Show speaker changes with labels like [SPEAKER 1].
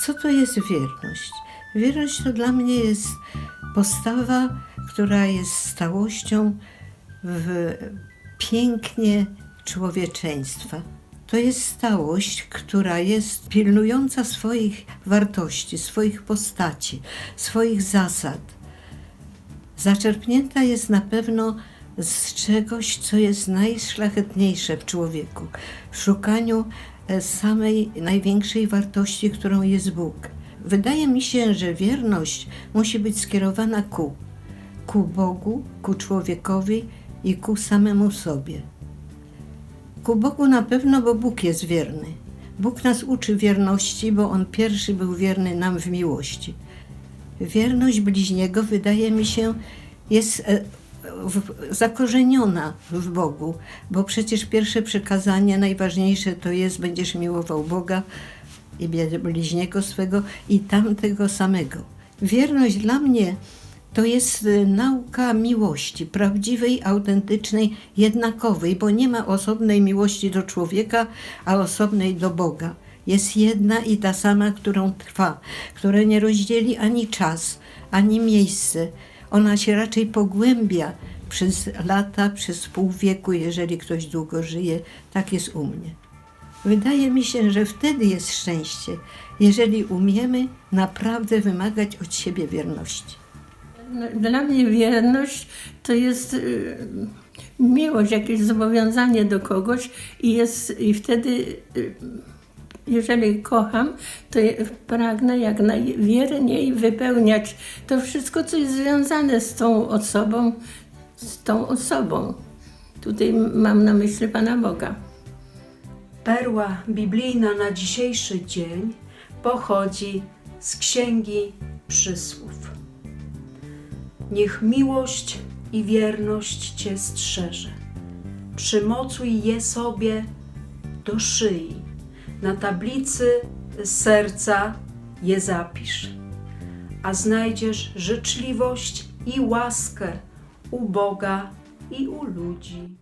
[SPEAKER 1] Co to jest wierność? Wierność to dla mnie jest postawa, która jest stałością w pięknie człowieczeństwa. To jest stałość, która jest pilnująca swoich wartości, swoich postaci, swoich zasad. Zaczerpnięta jest na pewno z czegoś, co jest najszlachetniejsze w człowieku, w szukaniu samej największej wartości, którą jest Bóg. Wydaje mi się, że wierność musi być skierowana ku, ku Bogu, ku człowiekowi i ku samemu sobie. Ku Bogu na pewno, bo Bóg jest wierny. Bóg nas uczy wierności, bo On pierwszy był wierny nam w miłości. Wierność bliźniego, wydaje mi się, jest e, w, zakorzeniona w Bogu, bo przecież pierwsze przekazanie najważniejsze to jest: będziesz miłował Boga i bliźniego swego i tamtego samego. Wierność dla mnie to jest y, nauka miłości, prawdziwej, autentycznej, jednakowej, bo nie ma osobnej miłości do człowieka, a osobnej do Boga. Jest jedna i ta sama, którą trwa, która nie rozdzieli ani czas, ani miejsce. Ona się raczej pogłębia przez lata, przez pół wieku, jeżeli ktoś długo żyje. Tak jest u mnie. Wydaje mi się, że wtedy jest szczęście, jeżeli umiemy naprawdę wymagać od siebie wierności.
[SPEAKER 2] No, Dla mnie wierność to jest y, miłość, jakieś zobowiązanie do kogoś i jest i wtedy, y, jeżeli kocham, to pragnę jak najwierniej wypełniać to wszystko, co jest związane z tą osobą, z tą osobą. Tutaj mam na myśli Pana Boga.
[SPEAKER 3] Perła biblijna na dzisiejszy dzień pochodzi z Księgi Przysłów. Niech miłość i wierność Cię strzeże. Przymocuj je sobie do szyi. Na tablicy serca je zapisz, a znajdziesz życzliwość i łaskę u Boga i u ludzi.